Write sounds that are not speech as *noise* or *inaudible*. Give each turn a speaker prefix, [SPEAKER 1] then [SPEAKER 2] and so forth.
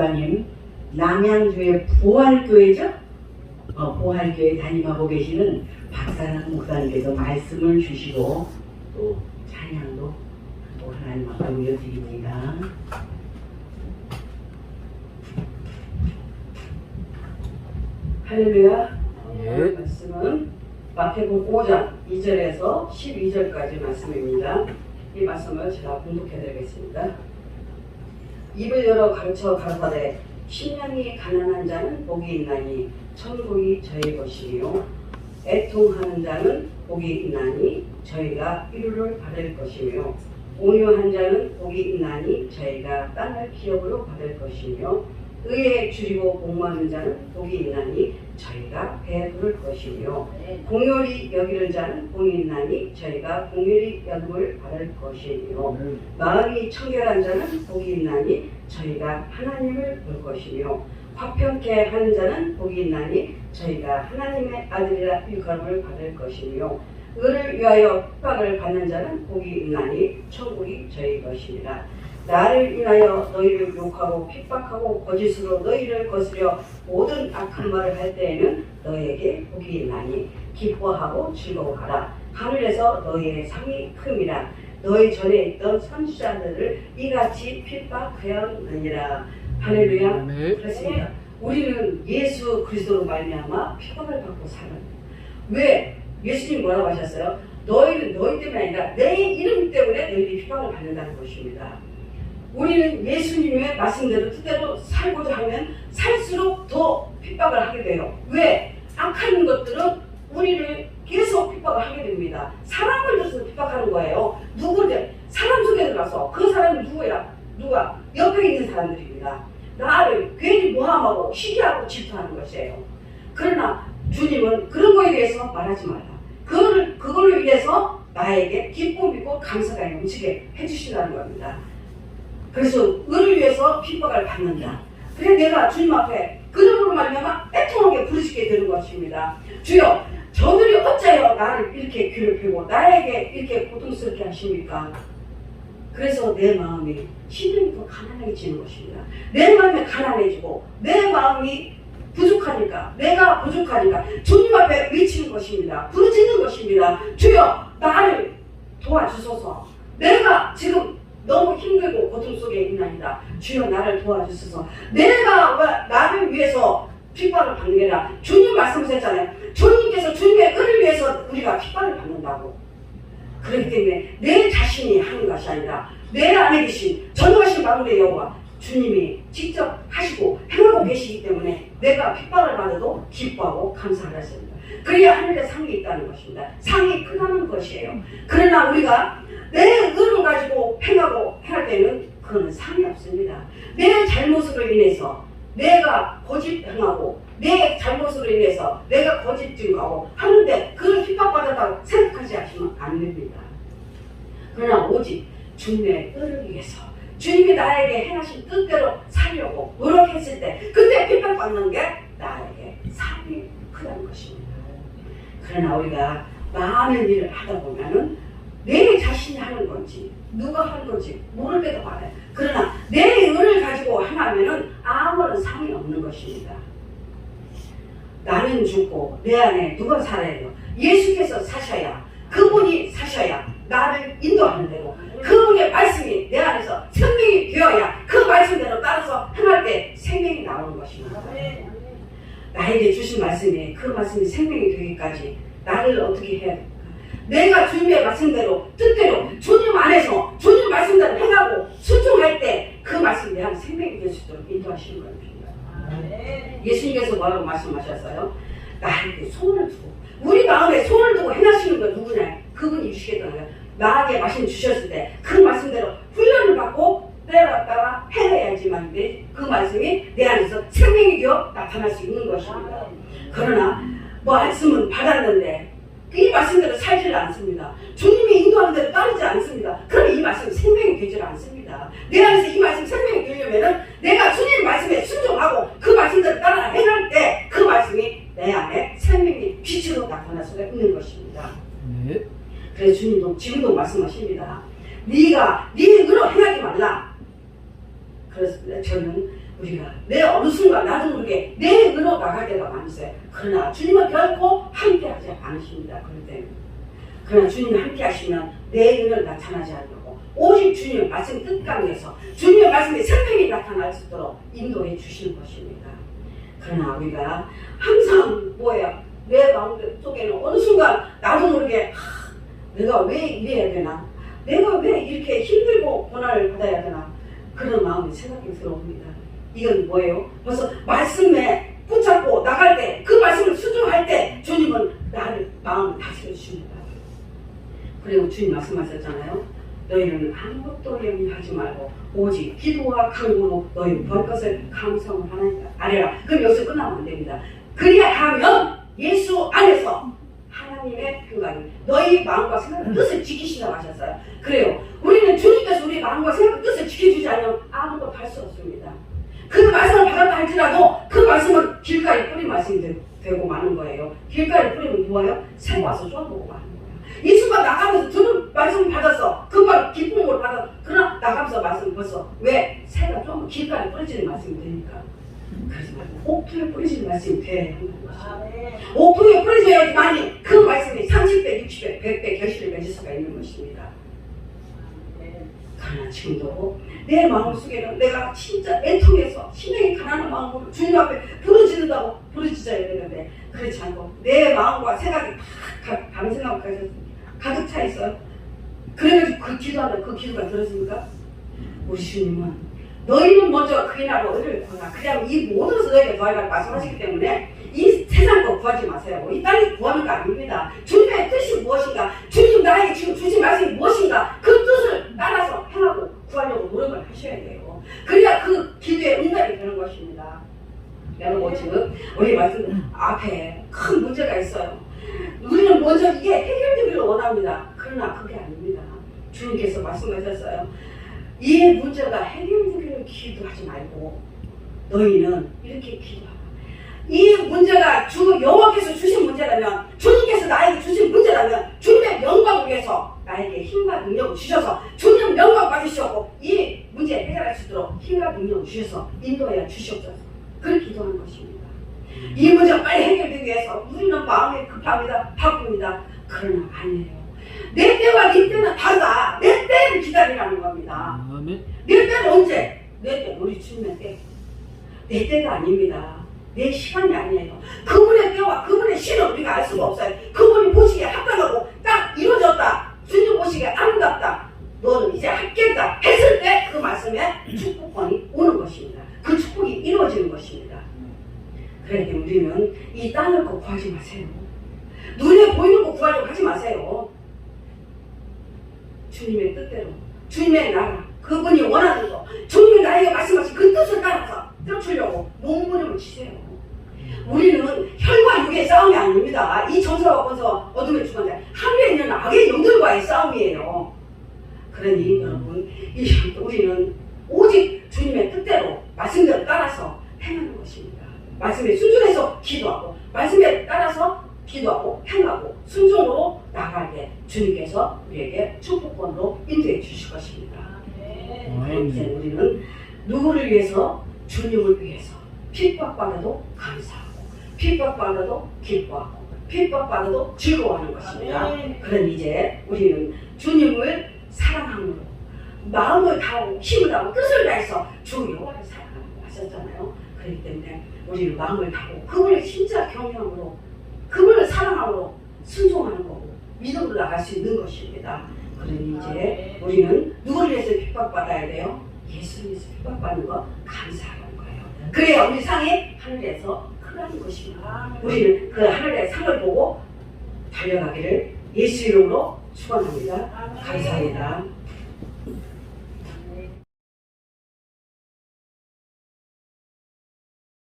[SPEAKER 1] 목사님 남양주의 보활교회죠? 어, 보활교회 담임하고 계시는 박사랑 목사님께서 말씀을 주시고 또 찬양도 또 하나님 앞에 올려드립니다. 할렐루야.
[SPEAKER 2] 예.
[SPEAKER 1] 말씀은 마태복음 5장 2절에서 12절까지 말씀입니다. 이 말씀을 제가 공독해드리겠습니다. 입을 열어 가르쳐 가라사대 신령이 가난한 자는 복이 있나니 천국이 저희 것이요 애통하는 자는 복이 있나니 저희가 위로를 받을 것이며 온유한 자는 복이 있나니 저희가 땅을 기업으로 받을 것이며 의에 줄이고 복마는 자는 복이 있나니 저희가 배부를 것이며 공열이 여기는 자는 복이 있나니 저희가 공열이 여김을 받을 것이며 마음이 청결한 자는 복이 있나니 저희가 하나님을 볼 것이며 화평케 하는 자는 복이 있나니 저희가 하나님의 아들이라 일컬음을 받을 것이며 의를 위하여 핍박을 받는 자는 복이 있나니 천국이 저희 것입니다. 나를 인하여 너희를 욕하고 핍박하고 거짓으로 너희를 거스려 모든 악한 말을 할 때에는 너희에게 복이 있나니 기뻐하고 즐거워하라. 하늘에서 너희의 상이 큼이라. 너희 전에 있던 선지자들을 이같이 핍박하였느니라. 할렐루야.
[SPEAKER 2] 네.
[SPEAKER 1] 그렇습니다. 우리는 예수 그리스도로 말미암아 핍박을 받고 사는. 왜? 예수님 뭐라고 하셨어요? 너희는 너희 때문에 아니라 내 이름 때문에 너희들이 핍박을 받는다는 것입니다. 우리는 예수님의 말씀대로 뜻대로 살고자 하면 살수록 더 핍박을 하게 돼요. 왜? 악한 것들은 우리를 계속 핍박을 하게 됩니다. 사람을 들어서 핍박하는 거예요. 누구를 사람 속에 들어가서 그 사람이 누구야? 누가? 옆에 있는 사람들입니다. 나를 괜히 모함하고 시기하고 질투하는 것이에요. 그러나 주님은 그런 거에 대해서 말하지 말라. 그거를, 그걸로 인해서 나에게 기쁨 있고 감사가 넘치게 해주신다는 겁니다. 그래서 의를 위해서 핍박을 받는다. 그래 내가 주님 앞에 그름으로 말미암아 애통하게 부르시게 되는 것입니다. 주여 저들이 어째요 나를 이렇게 괴롭히고 나에게 이렇게 고통스럽게 하십니까? 그래서 내 마음이 심령이 더 가난해지는 것입니다. 내 마음이 가난해지고 내 마음이 부족하니까 내가 부족하니까 주님 앞에 외치는 것입니다. 부르짖는 것입니다. 주여 나를 도와주소서. 내가 지금 너무 힘들고 고통 속에 있나이다. 주여 나를 도와주소서. 내가 왜 나를 위해서 핍박을 받는 게 아니라 주님 말씀하셨잖아요. 주님께서 주님의 은을 위해서 우리가 핍박을 받는다고. 그렇기 때문에 내 자신이 하는 것이 아니라 내 안에 계신 전능하신 마음의 여호와 주님이 직접 하시고 행하고 계시기 때문에 내가 핍박을 받아도 기뻐하고 감사하였습니다. 그래야 하늘에 상이 있다는 것입니다. 상이 크다는 것이에요. 그러나 우리가 내 의를 가지고 행하고 행할 때는 그거는 상이 없습니다. 내 잘못으로 인해서 내가 행하고 내 잘못으로 인해서 내가 거짓 증거하고 하는데 그걸 핍박받았다고 생각하지 않으면 안 됩니다. 그러나 오직 주님의 뜻을 위해서 주님이 나에게 행하신 뜻대로 살려고 노력했을 때 그때 핍박받는 게 나에게 상이 크다는 것입니다. 그러나 우리가 많은 일을 하다 보면은 내 자신이 하는 건지 누가 하는 건지 모를 때도 많아요. 그러나 내 의를 가지고 하나면은 아무런 상이 없는 것입니다. 나는 죽고 내 안에 누가 살아요? 예수께서 사셔야 그분이 사셔야 나를 인도하는 대로 그분의 말씀이 내 안에서 생명이 되어야 그 말씀대로 따라서 행할 때 생명이 나오는 것입니다. 나에게 주신 말씀이 그 말씀이 생명이 되기까지 나를 어떻게 해야 될까? 내가 주님의 말씀대로 뜻대로 주님 안에서 주님 말씀대로 행하고 순종할 때 그 말씀이 내 안에 생명이 될 수 있도록 인도하시는 겁니다. 예수님께서 뭐라고 말씀하셨어요? 나에게 손을 두고 우리 마음에 손을 두고 행하시는 건 누구냐? 그분이 주시겠다는 거예요. 나에게 말씀 주셨을 때 그 말씀대로 훈련을 받고 때려갔다가 해야지만 돼. 그 말씀이 내 안에서 생명이 되어 나타날 수 있는 것입니다. 그러나 말씀은 받았는데 이 말씀대로 살지를 않습니다. 주님이 인도하는 대로 따르지 않습니다. 그럼 이 말씀 생명이 되질 않습니다. 내 안에서 이 말씀 생명이 되려면은 내가 주님 말씀에 순종하고 그 말씀대로 따라 행할 때 그 말씀이 내 안에 생명이 빛으로 나타날 수가 있는 것입니다.
[SPEAKER 2] 네.
[SPEAKER 1] 그래서 주님도 지금도 말씀하십니다. 네가 네 의로 행하지 말라. 그래서 저는 우리가 내 어느 순간 나도 모르게 내 의로 나갈 때가 많이 있어요. 그러나 주님은 결코 함께하지 않으십니다. 그럴 때는. 그러나 주님이 함께 하시면 내 의를 나타나지 않고 오직 주님의 말씀 뜻가운데서 주님의 말씀에 생명이 나타날 수 있도록 인도해 주시는 것입니다. 그러나 우리가 항상 뭐예요? 내 마음 속에는 어느 순간 나도 모르게 하, 내가 왜 이래야 되나? 내가 왜 이렇게 힘들고 고난을 받아야 되나? 그런 마음이 생각이 들어옵니다. 이건 뭐예요? 벌써 말씀에 붙잡고 나갈 때, 그 말씀을 수중할 때 주님은 나를 마음을 다스려 주십니다. 그리고 주님 말씀하셨잖아요. 너희는 아무것도 염려하지 말고 오직 기도와 간구로 너희 벌 것을 감성을 하나님 아래라. 그럼 여기서 끝나면 안 됩니다. 그리하면 예수 안에서 하나님의 평강이 너희 마음과 생각과 뜻을 지키시라고 하셨어요. 그래요. 우리는 주님께서 우리 마음과 생각과 뜻을 지켜주지 않으면 아무것도 할 수 없습니다. 그 말씀을 받았다 할지라도 그 말씀은 길가에 뿌린 말씀이 되- 되고 마는 거예요. 길가에 뿌리면 뭐예요? 새고 와서 쏘아보고 마는 거예요. 이 순간 나가면서 주는 말씀을 받았어. 그말 기쁨으로 받아. 그러나 나가면서 말씀 벌써 왜 새가 좀 길가에 뿌려지는 말씀이 되니까. 그래서 말고 옥토에 뿌려지는 말씀이 돼. 옥토에 뿌려져야지만이 그 말씀이 30배, 60배, 100배 결실을 맺을 수가 있는 것입니다. 그러나 지금도 내 마음 속에는 내가 진짜 애통해서 심령이 가난한 마음으로 주님 앞에 부르짖는다고 부르짖어야 되는데 그렇지 않고 내 마음과 생각이 다른 가져 가득 차 있어요. 그래가지고 그 기도하면 그 기도가 들어집니까? 우리 주님은 너희는 먼저 그의 나라로 의를 구하라. 그냥 이 모든 것을 너희가 구하라고 말씀하시기 때문에 이 세상 거 구하지 마세요. 이 땅이 구하는 거 아닙니다. 주님의 뜻이 무엇인가? 주님 나에게 지금 주신 말씀이 무엇인가? 그 뜻을 따라서 행하고 구하려고 노력을 하셔야 돼요. 그래야 그 기도에 응답이 되는 것입니다. 여러분 지금 우리 말씀 앞에 큰 문제가 있어요. 우리는 먼저 이게 해결되기를 원합니다. 그러나 그게 아닙니다. 주님께서 말씀하셨어요. 이 문제가 해결되기를 기도하지 말고 너희는 이렇게 기도하라. 이 문제가 주 여호와께서 주신 문제라면 주님께서 나에게 주신 문제라면 주님의 영광을 위해서 나에게 힘과 능력을 주셔서 주님 영광 받으시고 이 문제 해결할 수 있도록 힘과 능력을 주셔서 인도하여 주시옵소서. 그렇게 기도하는 것입니다. 이 문제가 빨리 해결되기 위해서 우리는 마음이 급합니다. 바쁩니다. 그러나 아니에요. 내 때와 네 때는 다르다. 내 때를 기다리라는 겁니다.
[SPEAKER 2] 아멘.
[SPEAKER 1] 내 때는 언제? 내 때, 우리 주님의 때. 내 때가 아닙니다. 내 시간이 아니에요. 그분의 때와 그분의 시는 우리가 알 수가 없어요. 그분이 보시기에 합당하고 딱 이루어졌다. 주님 보시기에 아름답다. 너는 이제 합격이다. 했을 때 그 말씀에 축복권이 오는 것입니다. 그 축복이 이루어지는 것입니다. 그러니 우리는 이 땅을 거 구하지 마세요. 눈에 보이는 거 구하려고 하지 마세요. 주님의 뜻대로, 주님의 나라, 그분이 원하는 거, 주님이 나에게 말씀하신 그 뜻을 따라서 쫓으려고 몸부림을 치세요. 우리는 혈과 육의 싸움이 아닙니다. 이 정서와 어둠의 주관자, 하늘에 있는 악의 영들과의 싸움이에요. 그러니 여러분, 이 *laughs* 우리는 오직 주님의 뜻대로 말씀대로 따라서 행하는 것입니다. 말씀에 순종해서 기도하고 말씀에 따라서 기도하고 행하고 순종으로 때 주님께서 우리에게 축복권으로 인도해 주실 것입니다. 이제 우리는 누구를 위해서 주님을 위해서 핍박받아도 감사하고 핍박받아도 기뻐하고 핍박받아도 즐거워하는 것입니다. 그런 이제 우리는 주님을 사랑함으로 마음을 다하고 힘을 다하고 뜻을 다해서 주 여호와를 사랑하고 하셨잖아요. 그렇기 때문에 우리는 마음을 다하고 그분을 진짜 경외함으로 그분을 사랑함으로 순종하는 거고 믿음으로 나갈 수 있는 것입니다. 그러니 이제 우리는 누구를 위해서 핍박받아야 돼요? 예수님에서 핍박받는 거 감사하는 거예요. 그래야 우리 상이 하늘에서 크다는 것입니다. 우리는 그 하늘의 상을 보고 달려가기를 예수 이름으로 축원합니다. 감사합니다.